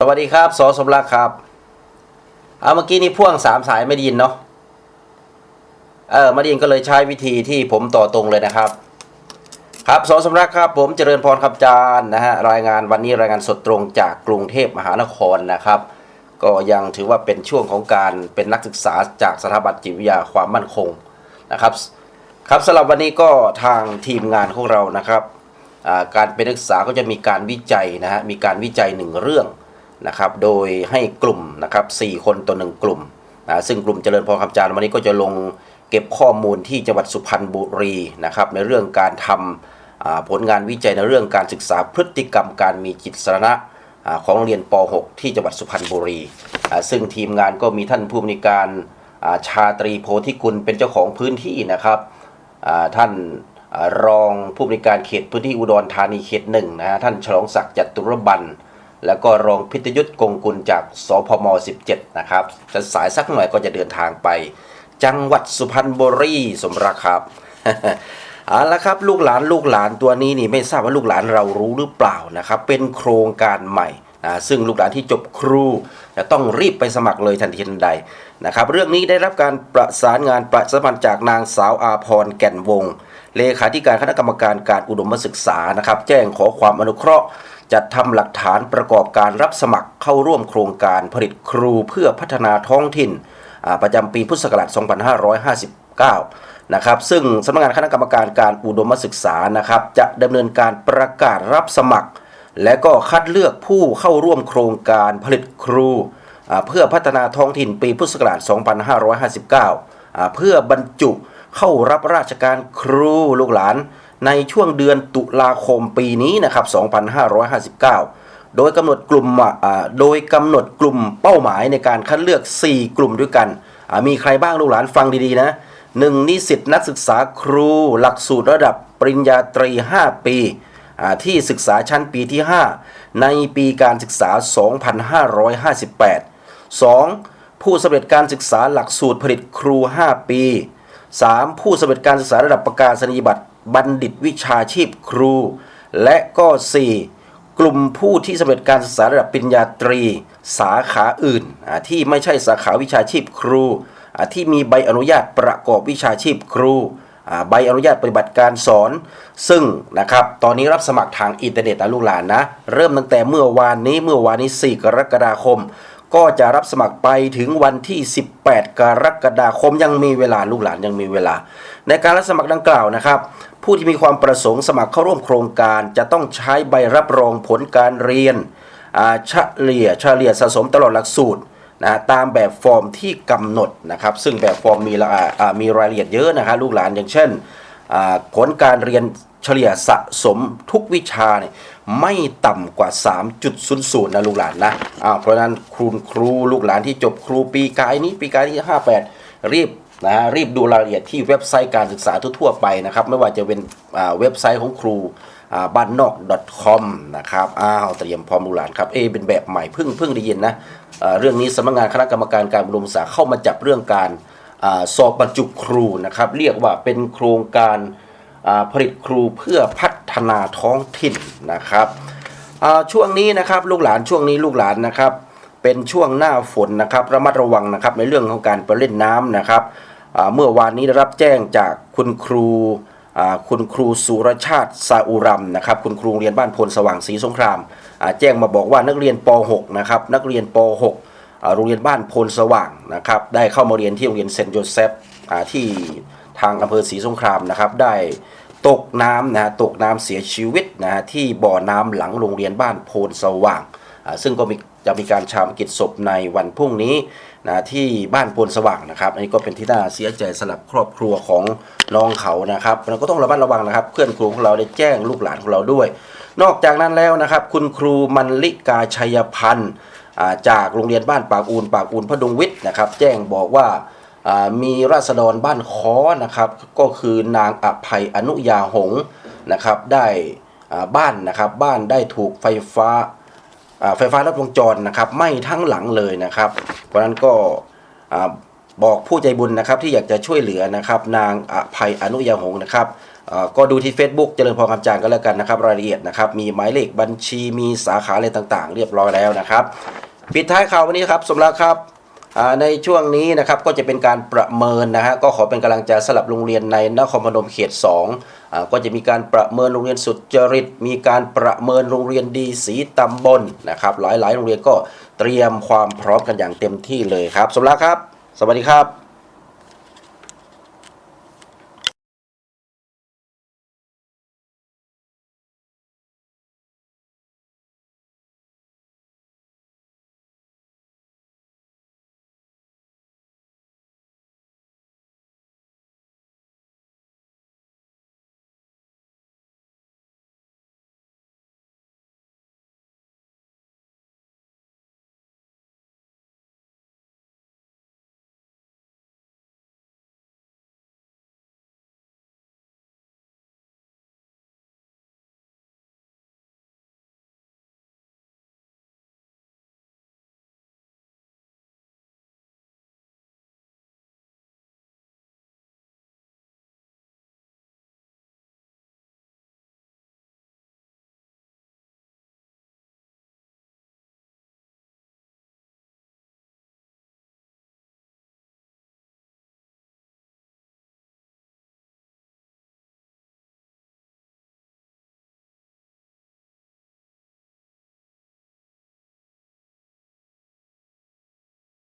สวัสดีครับสอสมรักครับ เอาเมื่อกี้นี่พ่วงสามสายไม่ได้ยินเนาะ เออไม่ได้ยินก็เลยใช้วิธีที่ผมต่อตรงเลยนะครับ ครับสอสมรักครับ ผมเจริญพรครับจารย์นะฮะรายงานวันนี้รายงานสดตรงจากกรุงเทพมหานครนะครับ ก็ยังถือว่าเป็นช่วงของการเป็นนักศึกษาจากสถาบันจิตวิทยาความมั่นคงนะครับ ครับสำหรับวันนี้ก็ทางทีมงานของเรานะครับ การเป็นนักศึกษาก็จะมีการวิจัยนะฮะมีการวิจัยหนึ่งเรื่อง นะครับ โดยให้กลุ่มนะครับสคนต่อหนึ่งกลุ่มนะซึ่งกลุ่มเจริญพรคำจารวันนี้ก็จะลงเก็บข้อมูลที่จังหวัดสุพรรณบุรีนะครับในเรื่องการทำผลงานวิจัยในเรื่องการศึกษาพฤติกรรมการมีจิตสาระของโรงเรียนป .6 ที่จังหวัดสุพรรณบุรี ซึ่งทีมงานก็มีท่านผู้อำนวยการชาตรีโพธิกุลเป็นเจ้าของพื้นที่นะครับท่านรองผู้อำนวยการเขตพื้นที่อุดรธานีเขตหนึ่งนะท่านฉลองศักดิ์จัตุรบัน แล้วก็รองพิทยุทธ์กงกุลจากสพม 17 นะครับจะสายสักหน่อยก็จะเดินทางไป จังหวัดสุพรรณบุรีสมราครับเอาละครับลูกหลานลูกหลานตัวนี้นี่ไม่ทราบว่าลูกหลานเรารู้หรือเปล่านะครับ เป็นโครงการใหม่นะซึ่งลูกหลานที่จบครูจะต้องรีบไปสมัครเลยทันทีทันใดนะครับ เรื่องนี้ได้รับการประสานงานประสานจากนางสาวอาพรแก่นวงศ์ เลขาธิการคณะกรรมการการอุดมศึกษานะครับแจ้งขอความอนุเคราะห์จัดทำหลักฐานประกอบการรับสมัครเข้าร่วมโครงการผลิตครูเพื่อพัฒนาท้องถิ่นประจำปีพุทธศักราช 2559 นะครับซึ่งสำนักงานคณะกรรมการการอุดมศึกษานะครับจะดำเนินการประกาศรับสมัคร และก็คัดเลือกผู้เข้าร่วมโครงการผลิตครู เพื่อพัฒนาท้องถิ่นปีพุทธศักราช 2559 เพื่อบรรจุ เข้ารับราชการครูลูกหลาน ในช่วงเดือนตุลาคมปีนี้นะครับ 2559 โดยกำหนดกลุ่มโดยกำหนดกลุ่มเป้าหมายในการคัดเลือก 4 กลุ่มด้วยกัน มีใครบ้างลูกหลานฟังดีๆนะหนึ่งนิสิตนักศึกษาครูหลักสูตรระดับปริญญาตรี 5 ปีที่ศึกษาชั้นปีที่ 5 ในปีการศึกษา 2558 2. ผู้สำเร็จการศึกษาหลักสูตรผลิตครู 5 ปี 3. ผู้สำเร็จการศึกษาระดับประกาศนียบัตรบัณฑิตวิชาชีพครู และก็ 4. กลุ่มผู้ที่สำเร็จการศึกษาระดับปริญญาตรี สาขาอื่นอ่าที่ไม่ใช่สาขาวิชาชีพครูอ่าที่มีใบอนุญาตประกอบวิชาชีพครูอ่าใบอนุญาตปฏิบัติการสอน ซึ่งนะครับตอนนี้รับสมัครทางอินเทอร์เน็ตนะลูกหลานนะ เริ่มตั้งแต่เมื่อวานนี้เมื่อวานนี้ 4 กรกฎาคม ก็จะรับสมัครไปถึงวันที่ 18 กรกฎาคมยังมีเวลาลูกหลานยังมีเวลา ในการรับสมัครดังกล่าวนะครับ ผู้ที่มีความประสงค์สมัครเข้าร่วมโครงการ จะต้องใช้ใบรับรองผลการเรียนอ่าเฉลี่ยเฉลี่ยสะสมตลอดหลักสูตรนะตามแบบฟอร์มที่กำหนดนะครับ ซึ่งแบบฟอร์มมีละมีรายละเอียดเยอะนะครับลูกหลานอย่างเช่น ผลการเรียนเฉลี่ยสะสมทุกวิชาเนี่ย ไม่ต่ำกว่า 3.00 นะลูกหลานนะอ้าวเพราะนั้นครูครูลูกหลานที่จบครูปีกายนี้ปีกายที่58 รีบนะฮะรีบดูรายละเอียดที่เว็บไซต์การศึกษาทั่วๆไปนะครับ ไม่ว่าจะเป็นอ่าเว็บไซต์ของครูอ่าบ้านนอก .com นะครับอ้าวเตรียมพร้อมลูกหลานครับเอเป็นแบบใหม่เพิ่งเพิ่งได้ยินนะเอ่อเรื่องนี้สำนักงานคณะกรรมการการอุดมศึกษาเข้ามาจับเรื่องการอสอบบรรจุครูนะครับ เรียกว่าเป็นโครงการอ่าผลิตครูเพื่อพั ฒนาท้องถิ่นนะครับช่วงนี้นะครับลูกหลานช่วงนี้ลูกหลานนะครับ เป็นช่วงหน้าฝนนะครับระมัดระวังนะครับในเรื่องของการไปเล่นน้ำนะครับเมื่อวานนี้ได้รับแจ้งจากคุณครูคุณครูสุรชาติซาอุรัมนะครับคุณครูเรียนบ้านพลสว่างศรีสงคราม แจ้งมาบอกว่านักเรียนป .6 นะครับนักเรียนป .6 โรงเรียนบ้านพลสว่างนะครับได้เข้ามาเรียนที่โรงเรียนเซนต์โจเซฟที่ทางอำเภอศรีสงครามนะครับได้ ตกน้ำนะฮะตกน้ำเสียชีวิตนะฮะที่บ่อน้ำหลังโรงเรียนบ้านโพนสว่างอ่าซึ่งก็มีจะมีการชาปนกิจศพในวันพรุ่งนี้นะที่บ้านโพนสว่างนะครับ อันนี้ก็เป็นที่น่าเสียใจสำหรับครอบครัวของน้องเขานะครับเราก็ต้องระมัดระวังนะครับเพื่อนครูของเราได้แจ้งลูกหลานของเราด้วย นอกจากนั้นแล้วนะครับ คุณครูมันลิกาชัยพันธ์อ่าจากโรงเรียนบ้านปากอูนปากอูนพดุงวิทย์นะครับ แจ้งบอกว่า มีราษฎรบ้านค้อนะครับ ก็คือนางอภัยอนุยาหงนะครับได้บ้านนะครับบ้านได้ถูกไฟฟ้าไฟฟ้าลัดวงจรนะครับไหม้ทั้งหลังเลยนะครับ เพราะนั้นก็บอกผู้ใจบุญนะครับที่อยากจะช่วยเหลือนะครับ นางอภัยอนุยาหงนะครับก็ดูที่ Facebook เจริญพรคำจางก็แล้วกันนะครับ รายละเอียดนะครับ มีหมายเลขบัญชีมีสาขาอะไรต่างๆ เรียบร้อยแล้วนะครับ ปิดท้ายข่าววันนี้ครับ สมรักครับ ในช่วงนี้นะครับก็จะเป็นการประเมินนะฮะก็ขอเป็นกำลังใจสลับโรงเรียนในนครพนมเขต2อ่าก็จะมีการประเมินโรงเรียนสุดจริต มีการประเมินโรงเรียนดีสีตำบลนะครับหลายๆ โรงเรียนก็เตรียมความพร้อมกันอย่างเต็มที่เลยครับสมรักครับ สวัสดีครับ